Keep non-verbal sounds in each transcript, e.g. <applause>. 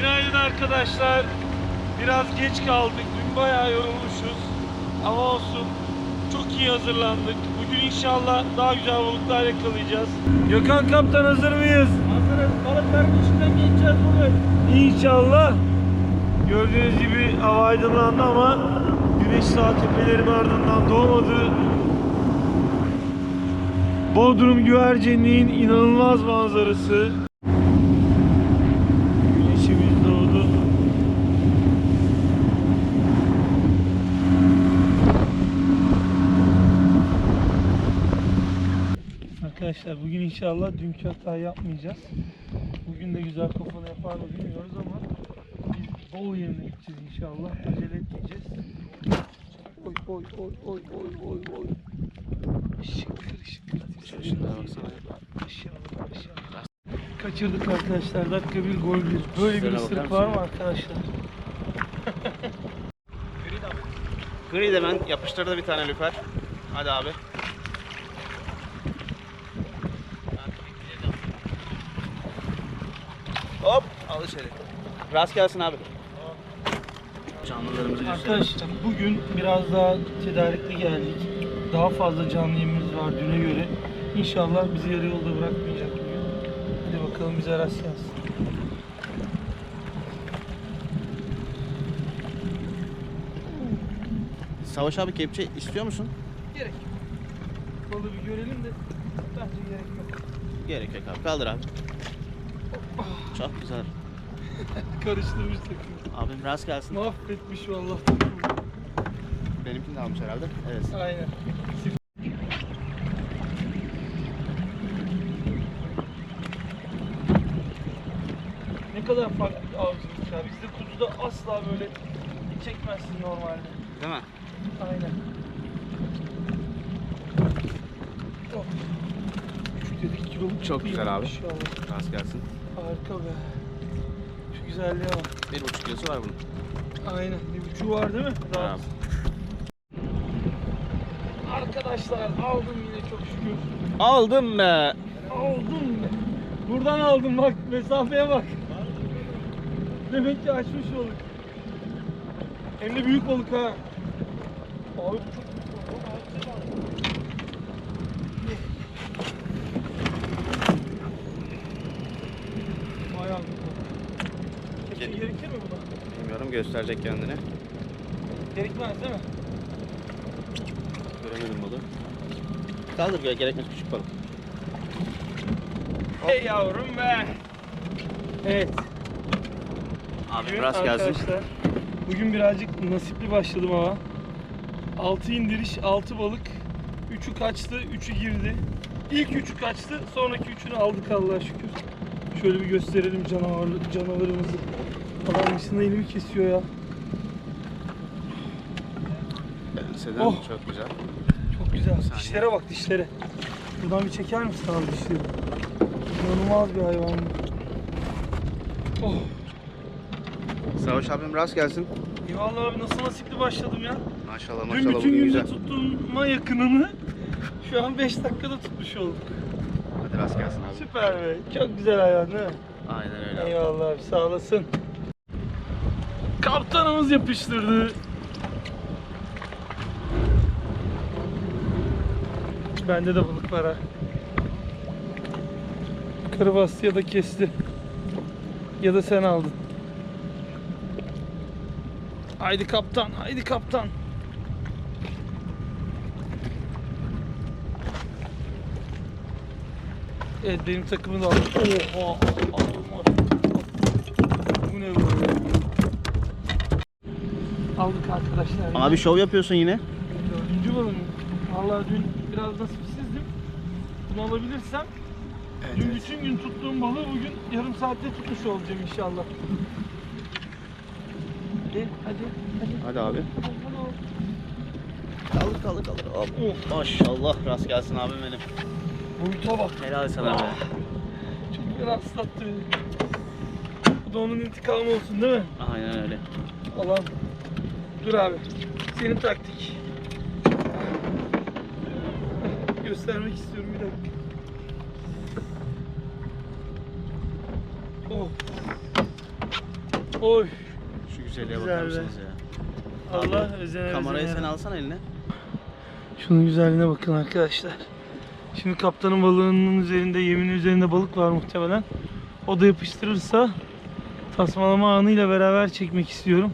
Günaydın arkadaşlar. Biraz geç kaldık. Dün bayağı yorulmuşuz. Ama olsun. Çok iyi hazırlandık. Bugün inşallah daha güzel balıklar yakalayacağız. Gökhan Kaptan hazır mıyız? Hazırız. Balıkların içinden geçeceğiz bugün. İnşallah. Gördüğünüz gibi hava aydınlandı ama güneş sağ tepelerin ardından doğmadı. Bodrum güvercinliğin inanılmaz manzarası. Arkadaşlar bugün inşallah dünkü hatayı yapmayacağız. Bugün de güzel kafalı yapar mı bilmiyoruz ama biz bol yerine gideceğiz inşallah. Acele etmeyeceğiz. Oy oy oy oy oy oy oy. Şıkır şıkır. Kaçırdık arkadaşlar. Dakika bir gol bir. Böyle bir ısırık var mı arkadaşlar? Gri de ben yapıştırdı bir tane lüfer. Hadi abi. Al içeri. Rast gelsin abi. Canlılarımızı gösterelim. Arkadaşlar bugün biraz daha tedarikli geldik. Daha fazla canlı yemimiz var düne göre. İnşallah bizi yarı yolda bırakmayacak bugün. Hadi bakalım bize rast gelsin. Savaş abi kepçe istiyor musun? Gerek yok. Balığı bir görelim de bence gerek yok. Gerek yok abi. Kaldır abi. Çok güzel. <laughs> Karıştırmış takımı. Abim rast gelsin. Mahvetmiş vallahi. Benimkini de almış herhalde. Evet. Aynen. Ne kadar farklı avcılık ya. Bizde kuzuda asla böyle çekmezsin normalde. Değil mi? Aynen. Oh. Dedik Çok güzel abi. İnşallah. Rast gelsin. Harika be. Güzelliğe bak. Bir buçuk kilosu var bunun. Aynen. Bir buçuğu var değil mi? Tamam. Arkadaşlar aldım yine çok şükür. Aldım be. Aldım. Buradan aldım bak mesafeye bak. Demek ki açmış olduk. Hem de büyük balık ha. Abi bu çok büyük balık. Bayağı büyük balık. Kepçe Ge- gerekir mi buna? Bilmiyorum gösterecek kendini. Gerekmez değil mi? Göremedim balığı. Kaldır gel gerekmez küçük balık. Hey yavrum be. Evet. Abi Bugün rast gelsin. arkadaşlar, Bugün birazcık nasipli başladım ama. 6 indiriş, 6 balık. 3'ü kaçtı, 3'ü girdi. İlk 3'ü kaçtı, sonraki 3'ünü aldık Allah'a şükür. Şöyle bir gösterelim canavarlı, canavarımızı. Adam dışında elimi kesiyor ya. Enseden Oh. çok güzel. Çok güzel. saniye. Dişlere bak dişlere. Buradan bir çeker misin abi dişleri? İnanılmaz bir hayvan bu. Oh. Savaş abim rast gelsin. Eyvallah abi nasıl nasipli başladım ya. Maşallah Dün maşallah bütün bugün günde güzel. tuttuğuma yakınını <laughs> şu an 5 dakikada tutmuş olduk. Hadi rast gelsin abi. Süper be. Çok güzel hayvan değil mi? Aynen öyle. abi. Eyvallah abi sağ olasın. Kaptanımız yapıştırdı. Bende de balık var ha. Yukarı bastı ya da kesti. Ya da sen aldın. Haydi kaptan, haydi kaptan. Evet benim takımı da aldım. Oha! Bu ne böyle? Aldık arkadaşlar. Abi şov yapıyorsun yine. Dördüncü balım. Vallahi dün biraz nasipsizdim. Bunu alabilirsem dün bütün gün tuttuğum balığı bugün yarım saatte tutmuş olacağım inşallah. Hadi hadi hadi. Hadi abi. Kaldır kaldır kaldır. Hop. Maşallah rast gelsin abim benim. Boyuta bak. Helal sana be. Çok fena ıslattı beni. Bu da onun intikamı olsun değil mi? Aynen öyle. Allah'ım. Dur abi. Senin taktik. Göstermek istiyorum bir dakika. Oh. Oy. Şu güzelliğe Güzel bakar be. mısınız ya? Allah Abi, özene Kamerayı özene sen ya. alsana eline. Şunun güzelliğine bakın arkadaşlar. Şimdi kaptanın balığının üzerinde, yeminin üzerinde balık var muhtemelen. O da yapıştırırsa tasmalama anıyla beraber çekmek istiyorum.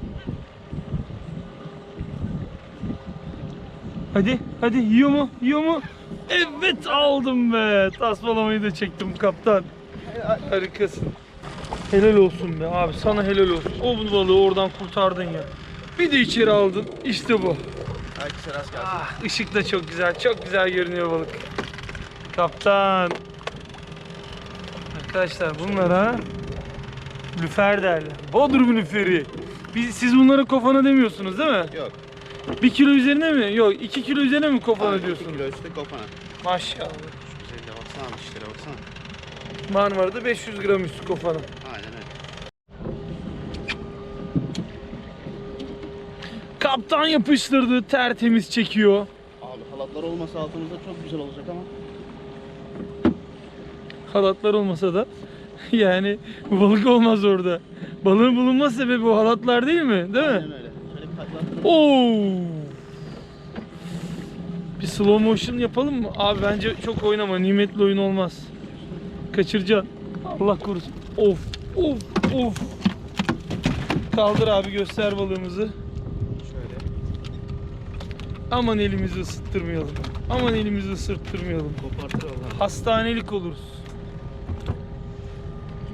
Hadi, hadi yiyor mu? Yiyor mu? Evet aldım be. Tasmalamayı da çektim kaptan. Harikasın. Helal olsun be abi sana helal olsun. O balığı oradan kurtardın ya. Bir de içeri aldın. İşte bu. Herkese rast gelsin. Ah, ışık da çok güzel. Çok güzel görünüyor balık. Kaptan. Arkadaşlar bunlara lüfer derler. Bodrum lüferi. Biz, siz bunlara kofana demiyorsunuz değil mi? Yok. Bir kilo üzerine mi? Yok iki kilo üzerine mi kofana Aynen, iki diyorsunuz? kilo üstü kofana. Maşallah. Şu güzelliğe baksana dişlere baksana. Marmara'da 500 gram üstü kofana. Aynen öyle. Kaptan yapıştırdı. Tertemiz çekiyor. Abi halatlar olmasa altımızda çok güzel olacak ama. Halatlar olmasa da <laughs> yani balık olmaz orada. Balığın bulunma sebebi o halatlar değil mi? Değil mi? Aynen öyle. Oo. Bir slow motion yapalım mı? Abi bence çok oynama. Nimetli oyun olmaz. Kaçıracaksın. Allah korusun. Of of of. Kaldır abi göster balığımızı. Şöyle. Aman elimizi ısıttırmayalım. Aman elimizi ısırttırmayalım. Kopartır Allah. Hastanelik oluruz.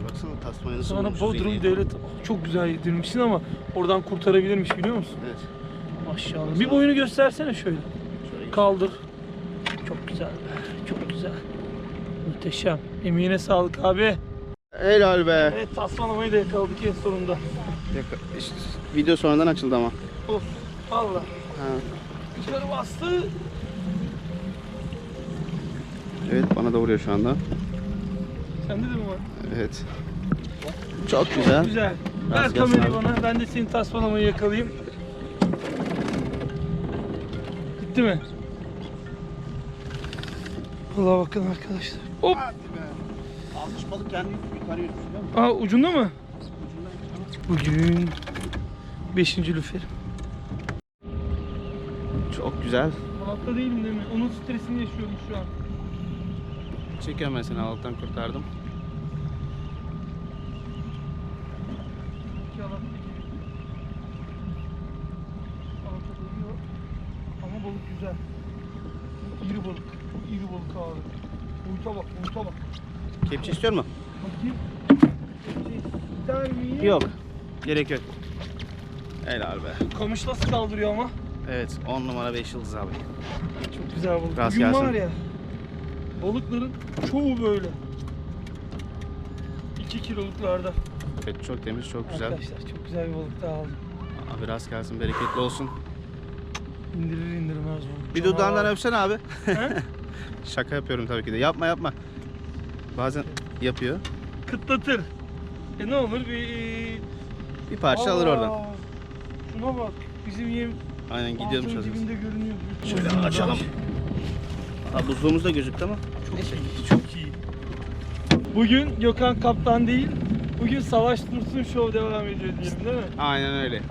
Baksana tasmayı nasıl Sonra Bodrum devlet çok güzel yedirmişsin ama oradan kurtarabilirmiş biliyor musun? Evet. Maşallah. Bir boyunu göstersene şöyle. Şöyle Kaldır. Çok güzel. be, Çok güzel. Muhteşem. Emeğine sağlık abi. Helal be. Evet tasmalamayı da yakaladık en sonunda. Yaka- işte video sonradan açıldı ama. Of. Valla. Ha. Yukarı bastı. Evet bana da vuruyor şu anda. Sende de mi var? Evet. Çok güzel. Güzel. Ver gelsin kamerayı abi. bana. Ben de senin tasmalamayı yakalayayım. Gitti mi? Valla bakın arkadaşlar. Hop. Almış balık kendi yukarı musun? Aa ucunda mı? Bugün 5. lüferim. Çok güzel. Hatta değilim değil mi? Onun stresini yaşıyorum şu an. Çekiyorum ben seni alttan kurtardım. İki alat çekiyor. Alata dönüyor. Ama balık güzel. İri balık. Boyuta bak, boyuta bak. Kepçe istiyor mu? Bakayım. İster miyim? Yok. Gerek yok. Helal be. Kamış nasıl kaldırıyor ama? Evet 10 numara 5 yıldız abi. Çok güzel balık. Rast Bugün gelsin. var ya. Balıkların çoğu böyle. 2 kiloluklarda. Evet çok temiz çok güzel. Arkadaşlar çok güzel bir balık daha aldım. Abi rast gelsin bereketli olsun. İndirir indirmez balık. Bir dudağından öpsene abi. <laughs> Şaka yapıyorum tabii ki de. Yapma yapma. Bazen yapıyor. Kıtlatır. E ne olur bir... Bir parça alır Aa, oradan. Şuna bak. Bizim yem Aynen gidiyormuş hazır. dibinde görünüyor. Şöyle açalım. Aa, buzluğumuz da gözüktü ama. Çok iyi, çok iyi. Bugün Gökhan kaptan değil, bugün Savaş Dursun Show devam ediyor diyelim değil mi? Aynen öyle.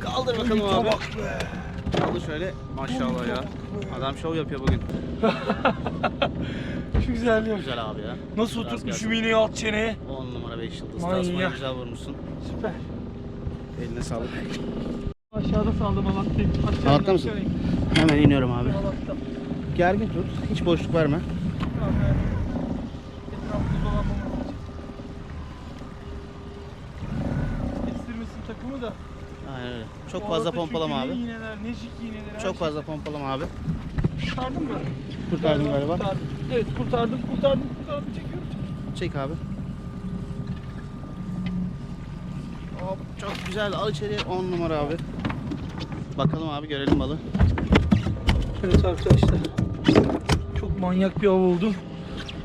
Kaldır bakalım abi. bak be. Kaldır şöyle. Maşallah ya. Adam şov yapıyor bugün. <laughs> Şu güzelliğe bak. Güzel abi ya. Nasıl Rast oturtmuşum gelsin. iğneyi alt çeneye? 10 numara 5 yıldız. Manyak. Tasmayı güzel vurmuşsun. Süper. Eline sağlık. Aşağıda saldım Altta in, mısın? Hemen iniyorum abi. Gergin tut. Hiç boşluk verme. Tamam, için. Kestirmesin takımı da. Aynen öyle. Çok fazla arada pompalama abi. Ne iğneler, ne jig iğneler. her Çok şey. fazla pompalama abi. Kurtardın mı? Kurtardım galiba. Kurtardım. Evet kurtardım, kurtardım, kurtardım. Çekiyorum. Çek abi. Hop, çok güzel. Al içeri 10 numara abi. Bakalım abi görelim balı. Evet arkadaşlar. Çok manyak bir av oldu.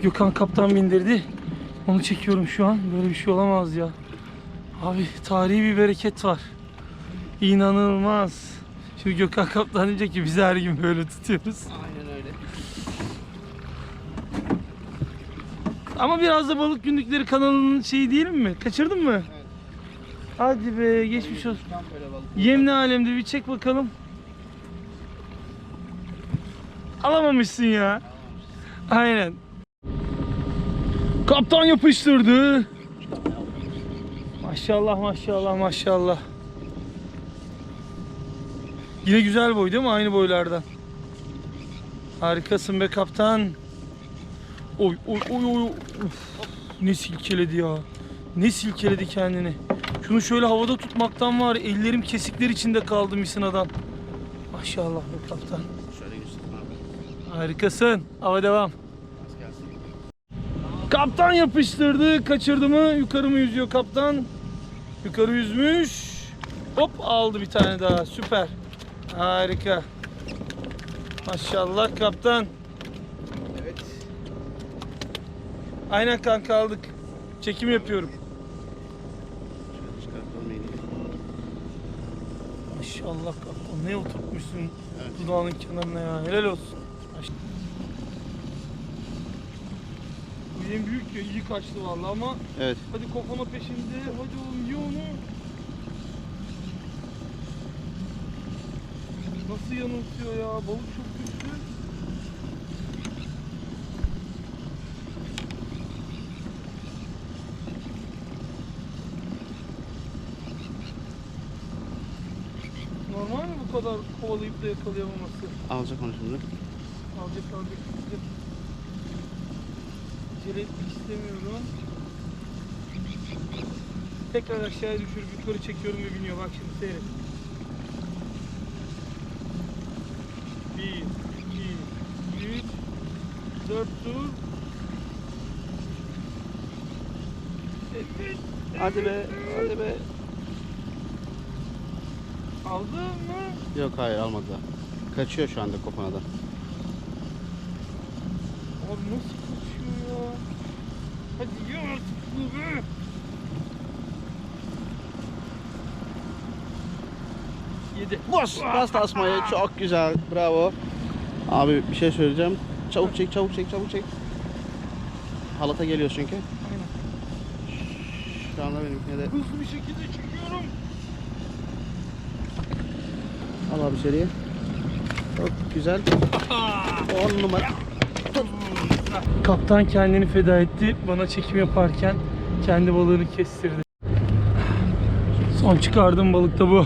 Gökhan kaptan bindirdi. Onu çekiyorum şu an. Böyle bir şey olamaz ya. Abi tarihi bir bereket var. İnanılmaz. Şimdi Gökhan kaptan diyecek ki biz her gün böyle tutuyoruz. Aynen öyle. Ama biraz da balık günlükleri kanalının şeyi değil mi? Kaçırdın mı? Hadi be geçmiş olsun. Tam böyle balık. Yem ne alemde bir çek bakalım. Alamamışsın ya. Aynen. Kaptan yapıştırdı. Maşallah maşallah maşallah. Yine güzel boy değil mi? Aynı boylardan. Harikasın be kaptan. Oy oy oy oy. Uf, ne silkeledi ya. Ne silkeledi kendini. Şunu şöyle havada tutmaktan var. Ellerim kesikler içinde kaldı misinadan. Maşallah be kaptan. Şöyle. Harikasın. Hava devam. Kaptan yapıştırdı. Kaçırdı mı? Yukarı mı yüzüyor kaptan? Yukarı yüzmüş. Hop aldı bir tane daha. Süper. Harika. Maşallah kaptan. Evet. Aynen kanka aldık. Çekim yapıyorum. Maşallah kaptan. Ne oturtmuşsun Evet. dudağının kenarına ya. Helal olsun. Bu yem büyük ya. iyi kaçtı vallahi ama Evet. hadi kofana peşinde. Hadi oğlum ye onu. Nasıl yanıltıyor ya? Balık çok güçlü. Normal mi bu kadar kovalayıp da yakalayamaması? Alacak onu şimdi. Alacak alacak alacak. Acele etmek istemiyorum. Tekrar aşağıya düşürüp yukarı çekiyorum ve biniyor. Bak şimdi seyret. Bir, iki, üç, dört tur. Evet. Hadi be. Hadi be. Aldın mı? Yok hayır almadı daha. Kaçıyor şu anda kopanadan. Abi nasıl kaçıyor ya? Hadi ye artık bunu be. Yedi. Bas! Bas tasmayı. <laughs> Çok güzel. Bravo. Abi bir şey söyleyeceğim. Çabuk çek, çabuk çek, çabuk çek. Halata geliyor çünkü. Aynen. Şu anda benimkine de Hızlı bir şekilde çekiyorum. al abi içeriye. Çok güzel. 10 numara. Kaptan kendini feda etti. Bana çekim yaparken kendi balığını kestirdi. Son çıkardığım balık da bu.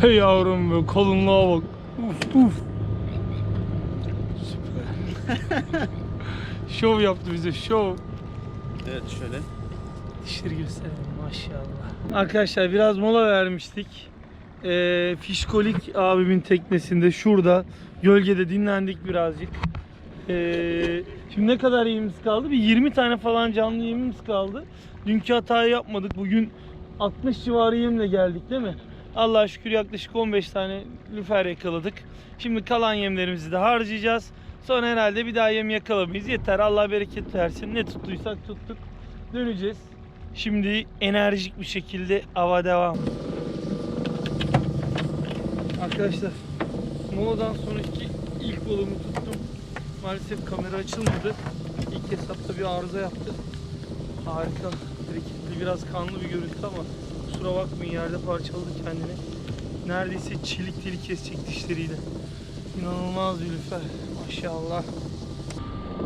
Hey yavrum be kalınlığa bak. Uf uf. <laughs> Şov yaptı bize şov. Evet şöyle. Dişleri gösterelim maşallah. Arkadaşlar biraz mola vermiştik. Ee, Fişkolik abimin teknesinde şurada gölgede dinlendik birazcık. Ee, şimdi ne kadar yemimiz kaldı? Bir 20 tane falan canlı yemimiz kaldı. Dünkü hatayı yapmadık. Bugün 60 civarı yemle geldik değil mi? Allah'a şükür yaklaşık 15 tane lüfer yakaladık. Şimdi kalan yemlerimizi de harcayacağız. Sonra herhalde bir daha yem yakalamayız. Yeter Allah bereket versin. Ne tuttuysak tuttuk. Döneceğiz. Şimdi enerjik bir şekilde ava devam. Arkadaşlar moladan sonraki ilk balığımı tuttum. Maalesef kamera açılmadı. İlk hesapta bir arıza yaptı. Harika, hareketli, biraz kanlı bir görüntü ama kusura bakmayın yerde parçaladı kendini. Neredeyse çelik teli kesecek dişleriyle. İnanılmaz bir lüfer. Maşallah.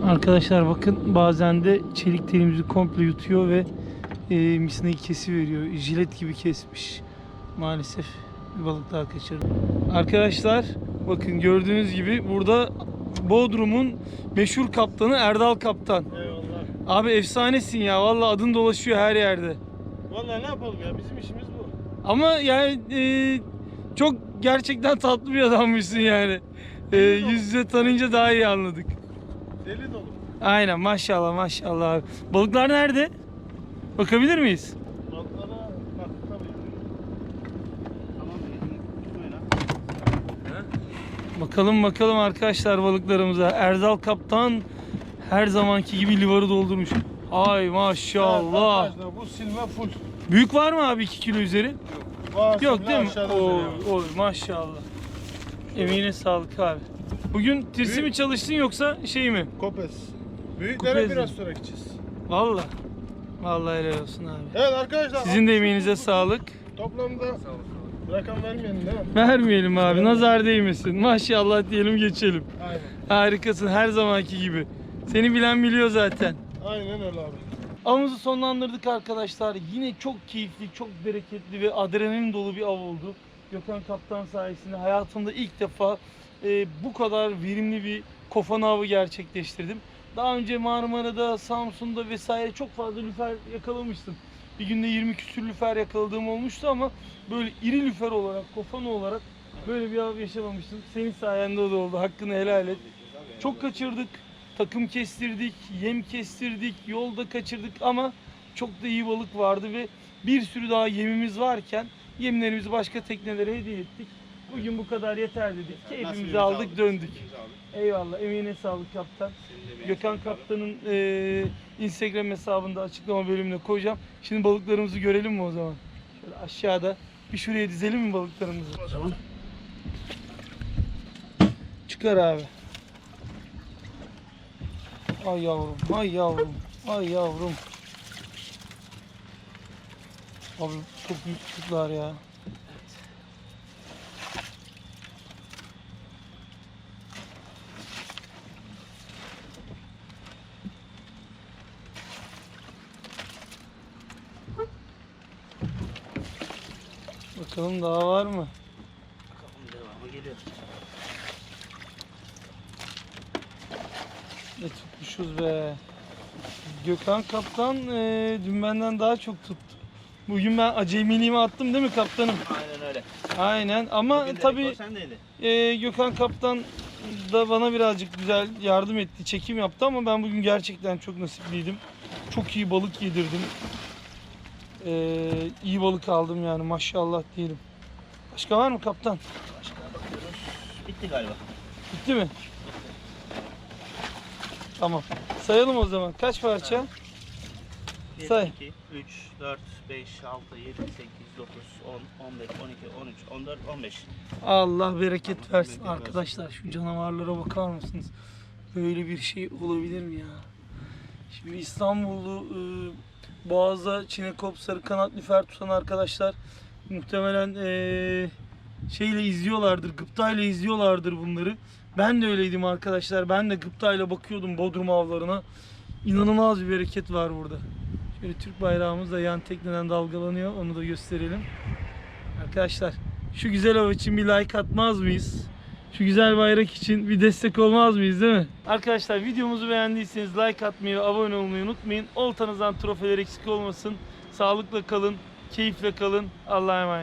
Arkadaşlar bakın bazen de çelik telimizi komple yutuyor ve e, misinayı kesi veriyor. Jilet gibi kesmiş. Maalesef bir balık daha kaçırdım. Arkadaşlar bakın gördüğünüz gibi burada Bodrum'un meşhur kaptanı Erdal Kaptan. Eyvallah. Abi efsanesin ya. Vallahi adın dolaşıyor her yerde. Vallahi ne yapalım ya bizim işimiz bu. Ama yani e, çok gerçekten tatlı bir adammışsın yani. E, yüz yüze tanıyınca daha iyi anladık. Deli dolu. Aynen maşallah maşallah abi. Balıklar nerede? Bakabilir miyiz? Balıklara bak tabii. Tamam. Tutmayın ha. Bakalım bakalım arkadaşlar balıklarımıza. Erdal Kaptan her zamanki gibi livarı doldurmuş. Ay maşallah. Arkadaşlar bu silme full. Büyük var mı abi 2 kilo üzeri? Var Yok silme değil mi? aşağıda üzeri. oy maşallah. Emeğine sağlık abi. Bugün tirsi mi Büyük. çalıştın yoksa şey mi? Kopes. Büyüklere Kupezi. biraz sonra gideceğiz. Valla. Vallahi helal olsun abi. Evet arkadaşlar. Sizin de emeğinize sağlık. Toplamda rakam vermeyelim değil mi? Vermeyelim abi. Nazar değmesin. Maşallah diyelim geçelim. Aynen. Harikasın her zamanki gibi. Seni bilen biliyor zaten. Aynen öyle abi. Avımızı sonlandırdık arkadaşlar. Yine çok keyifli, çok bereketli ve adrenalin dolu bir av oldu. Gökhan Kaptan sayesinde hayatımda ilk defa e, bu kadar verimli bir kofan avı gerçekleştirdim. Daha önce Marmara'da, Samsun'da vesaire çok fazla lüfer yakalamıştım. Bir günde 20 küsür lüfer yakaladığım olmuştu ama böyle iri lüfer olarak, kofan olarak böyle bir av yaşamamıştım. Senin sayende o da oldu. Hakkını helal et. Çok kaçırdık. Takım kestirdik, yem kestirdik, yolda kaçırdık ama çok da iyi balık vardı ve bir sürü daha yemimiz varken yemlerimizi başka teknelere hediye ettik. Bugün bu kadar yeter dedik. Keyfimizi aldık döndük. Eyvallah emeğine sağlık kaptan. Gökhan Kaptan'ın eee, Instagram hesabında açıklama bölümüne koyacağım. Şimdi balıklarımızı görelim mi o zaman? Şöyle aşağıda bir şuraya dizelim mi balıklarımızı? Tamam. Çıkar abi. Ay yavrum, ay yavrum, ay yavrum. Abi çok büyük kutlar ya. Bakalım daha var mı? Bakalım devamı geliyor. Ne tutmuşuz be. Gökhan kaptan eee dün benden daha çok tuttu. Bugün ben acemiliğimi attım değil mi kaptanım? Aynen öyle. Aynen ama Bugün tabii eee, Gökhan kaptan da bana birazcık güzel yardım etti, çekim yaptı ama ben bugün gerçekten çok nasipliydim. Çok iyi balık yedirdim. Eee iyi balık aldım yani maşallah diyelim. Başka var mı kaptan? Başka bakıyoruz. Bitti galiba. Bitti mi? Tamam. Sayalım o zaman. Kaç parça? 1, Say. 2, 3, 4, 5, 6, 7, 8, 9, 10, 11, 12, 13, 14, 15. Allah bereket Allah versin. bereket Arkadaşlar şu canavarlara bakar mısınız? Böyle bir şey olabilir mi ya? Şimdi İstanbullu e, Boğaz'da Çinekop sarı kanat lüfer tutan arkadaşlar muhtemelen e, şeyle izliyorlardır, gıptayla izliyorlardır bunları. Ben de öyleydim arkadaşlar. Ben de gıptayla bakıyordum Bodrum avlarına. İnanılmaz bir bereket var burada. Şöyle Türk bayrağımız da yan tekneden dalgalanıyor. Onu da gösterelim. Arkadaşlar şu güzel av için bir like atmaz mıyız? Şu güzel bayrak için bir destek olmaz mıyız değil mi? Arkadaşlar videomuzu beğendiyseniz like atmayı ve abone olmayı unutmayın. Oltanızdan trofeler eksik olmasın. Sağlıkla kalın, keyifle kalın. Allah'a emanet.